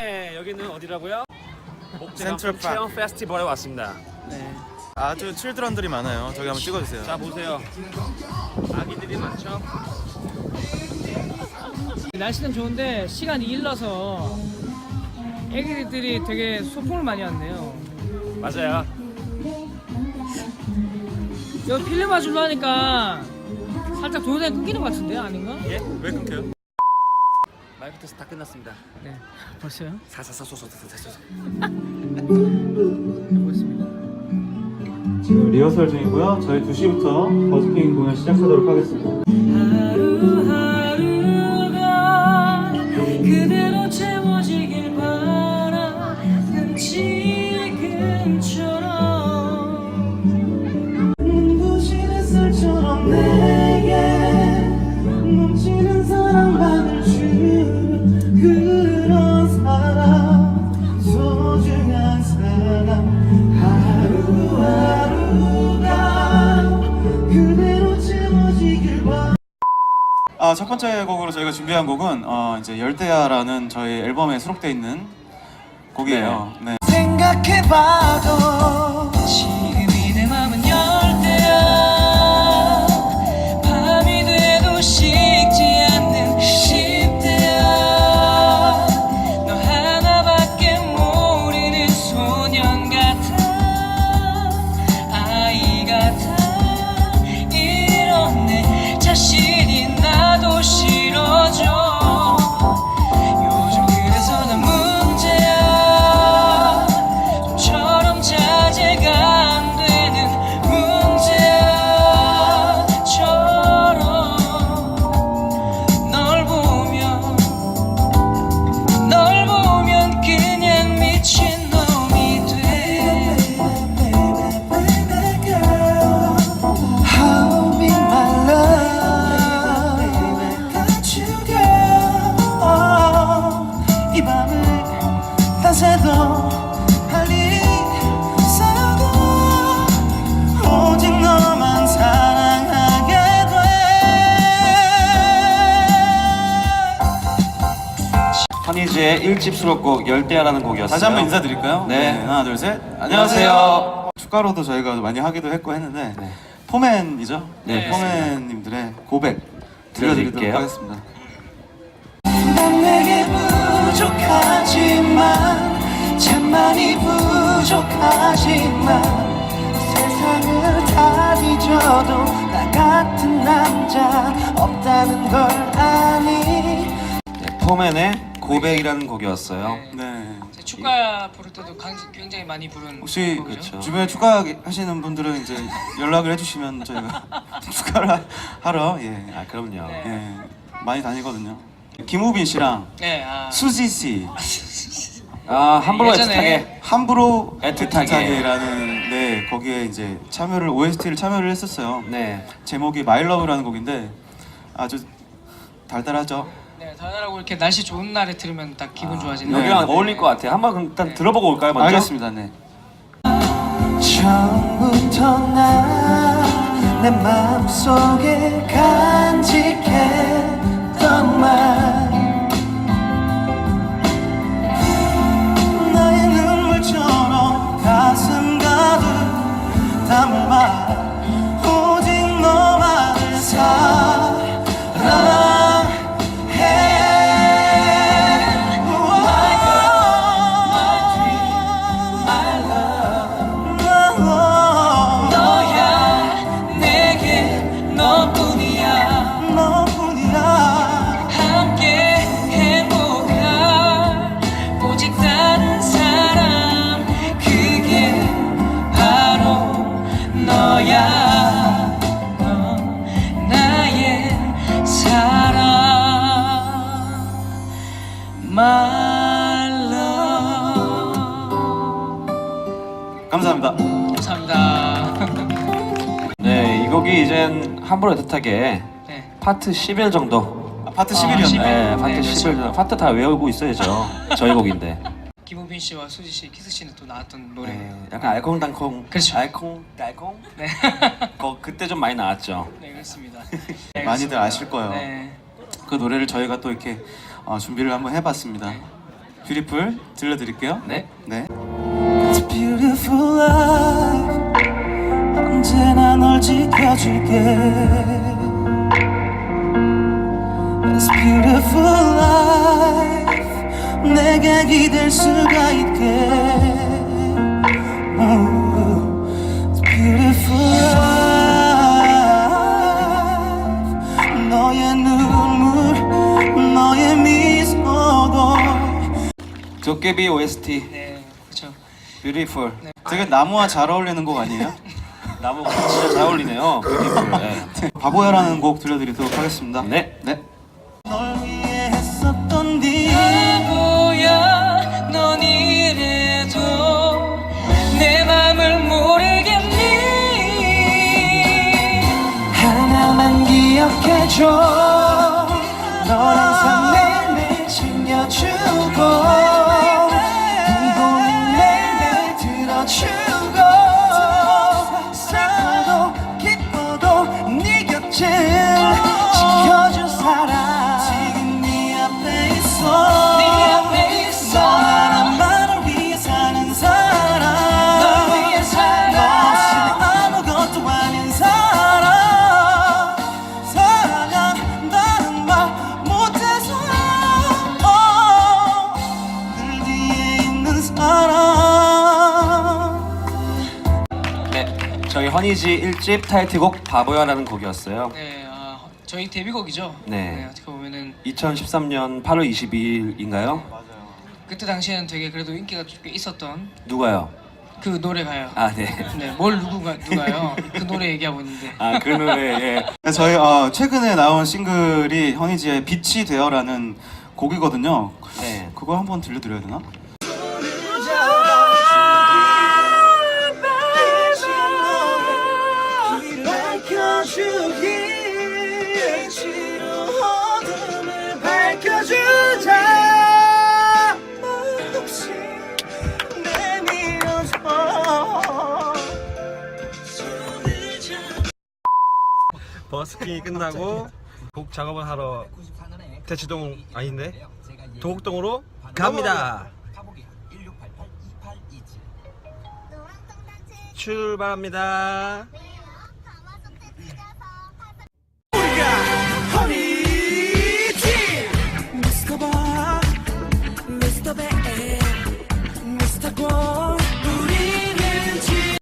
네, 여기는 어디라고요? 목재강 센트럴 파크. 체험 페스티벌에 왔습니다. 네. 아주 칠드런들이 많아요. 저기 한번 찍어주세요. 자 보세요. 아기들이 많죠? 날씨는 좋은데 시간이 일러서 애기들이 되게 소풍을 많이 왔네요. 맞아요. 여기 필름 와줄로 하니까 살짝 동영상이 끊기는 것 같은데요? 아닌가? 예? 왜 끊겨요? 마이크 테스트 다 끝났습니다. 네. 벌써요? 사사사소소소소소. 해보겠습니다. 지금 리허설 중이고요. 저희 2시부터 버스킹 공연 시작하도록 하겠습니다. 첫 번째 곡으로 저희가 준비한 곡은 어, 이제 열대야라는 저희 앨범에 수록되어 있는 곡이에요. 네. 생각해봐도 허니즈의 1집 수록곡 열대야라는 곡이었어요. 다시 한번 인사드릴까요? 네. 하나, 둘, 셋. 안녕하세요. 축가로도 저희가 많이 하기도 했고 했는데 포맨이죠? 네, 포맨님들의 고백 들려드릴게요. 들려드리도록 하겠습니다. 난 내게 부족하지만 참 많이 부족하지만 세상을 다 뒤져도 나 같은 남자 없다는 걸 아니 네, 포맨의 고백이라는 곡이었어요. 네. 축가 부를 때도 강- 굉장히 많이 부른 혹시 곡이죠. 그렇죠. 주변에 축가 하시는 분들은 이제 연락을 해주시면 저희가 축가를 하러 예, 아 그럼요. 네. 예 많이 다니거든요. 김우빈 씨랑 네, 아. 수지 씨 아 함부로 예전에 애틋하게. 함부로 애틋하게. 애틋하게라는 네 거기에 이제 참여를 OST를 참여를 했었어요. 네. 제목이 My Love라는 곡인데 아주 달달하죠. 네, 달달하고 이렇게 날씨 좋은 날에 들으면 딱 기분 좋아지는. 네. 여기랑 어울릴 것 같아요. 한번 그럼 일단 들어보고 올까요 먼저? 알겠습니다. 네. 처음부터 난내 마음속에 간직 감사합니다. 감사합니다 네, 이 곡이 이젠 함부로 애틋하게 네. 파트 11 정도. 아, 파트 아, 11이었나요? 11. 네, 파트 네, 11 그렇죠. 정도. 파트 다 외우고 있어야죠. 저희 곡인데. 김우빈 씨와 수지 씨, 키스 씨는 또 나왔던 노래. 네, 약간 알콩달콩. 그렇죠. 알콩 달콩. 네. 거 그때 좀 많이 나왔죠. 네, 그렇습니다. 많이들 아실 거예요. 네. 그 노래를 저희가 또 이렇게 어, 준비를 한번 해봤습니다. 뷰티풀 들려드릴게요. 네. 네. Beautiful life 언제나 널 지켜줄게 It's beautiful life 내게 기댈 수가 있게 It's beautiful life 너의 눈물 너의 미소도 도깨비 OST 네, 그렇죠. 뷰티풀 되게 나무와 잘 어울리는 곡 아니에요? 나무가 진짜 잘 어울리네요. 뷰티풀. 네. 바보야라는 곡 들려드리도록 하겠습니다. 네. 네. 널 위해 했었던 네 바보야 넌 이래도 내 맘을 모르겠니 하나만 기억해줘 널항 허니지 1집 타이틀곡 바보야라는 곡이었어요. 네, 아, 저희 데뷔곡이죠. 네. 어떻게 보면은 2013년 8월 22일인가요? 그때 당시에는 되게 그래도 인기가 꽤 있었던 누가요? 그 노래가요. 아, 네. 네, 뭘 누군가 누가요? 그 노래 얘기하고 있는데. 아, 그 노래. 예. 네, 저희 어, 최근에 나온 싱글이 허니지의 빛이 되어라는 곡이거든요. 네. 그걸 한번 들려드려야 되나? 버스킹이 끝나고 곡 작업을 하러 대치동 아닌데 도곡동으로 갑니다. 출발합니다. Mr. Boy